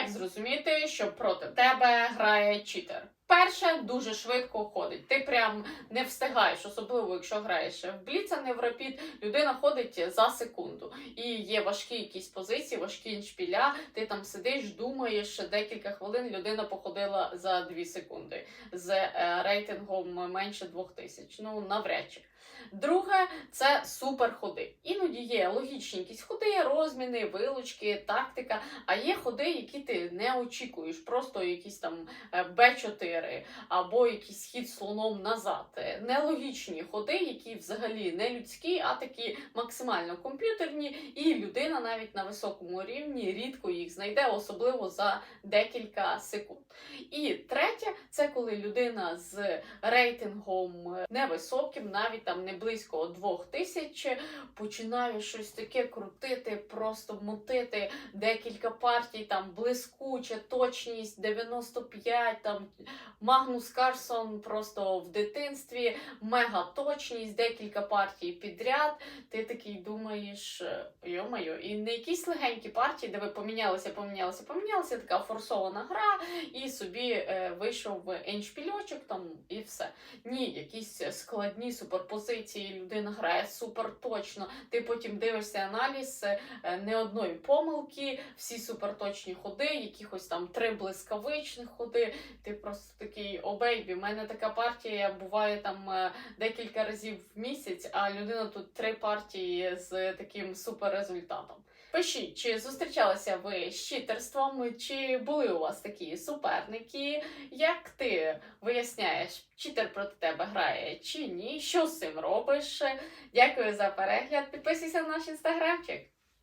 Як зрозуміти, що проти тебе грає читер? Перше, дуже швидко ходить. Ти прям не встигаєш, особливо якщо граєш в бліц, а не в рапід. Людина ходить за секунду. І є важкі якісь позиції, важкі шпіля. Ти там сидиш, думаєш декілька хвилин. Людина походила за 2 секунди з е, рейтингом менше 2000. Ну навряд чи. Друге, це супер ходи. Іноді є логічні якісь ходи, розміни, вилучки, тактика. А є ходи, які ти не очікуєш, просто якісь там е, Б4 або якийсь хід слоном назад. Е, Нелогічні ходи, які взагалі не людські, а такі максимально комп'ютерні, і людина навіть на високому рівні рідко їх знайде, особливо за декілька секунд. І коли людина з рейтингом е, невисоким, навіть там не близько 2000, починає щось таке крутити, просто мутити декілька партій, там блискуча, точність 95, там Магнус Карсон просто в дитинстві, мега точність, декілька партій підряд. Ти такий думаєш, е, йо-моє, і не якісь легенькі партії, де ви помінялися, помінялися, помінялися, така форсована гра, і собі е, вийшов еншпільочок там і все. Ні, якісь складні суперпозиції, людина грає супер точно. Ти потім дивишся аналіз е, не одної помилки, всі суперточні ходи, якихось там три блискавичних ходи. Ти просто такий о бейбі, в мене така партія буває там е, декілька разів в місяць, а людина тут три партії з таким супер результатом. Пишіть, чи зустрічалися ви з читерством, чи були у вас такі суперники? Як виясняєш, читер проти тебе грає чи ні? Що з цим робиш? Дякую за перегляд. Підписуйся на наш інстаграмчик.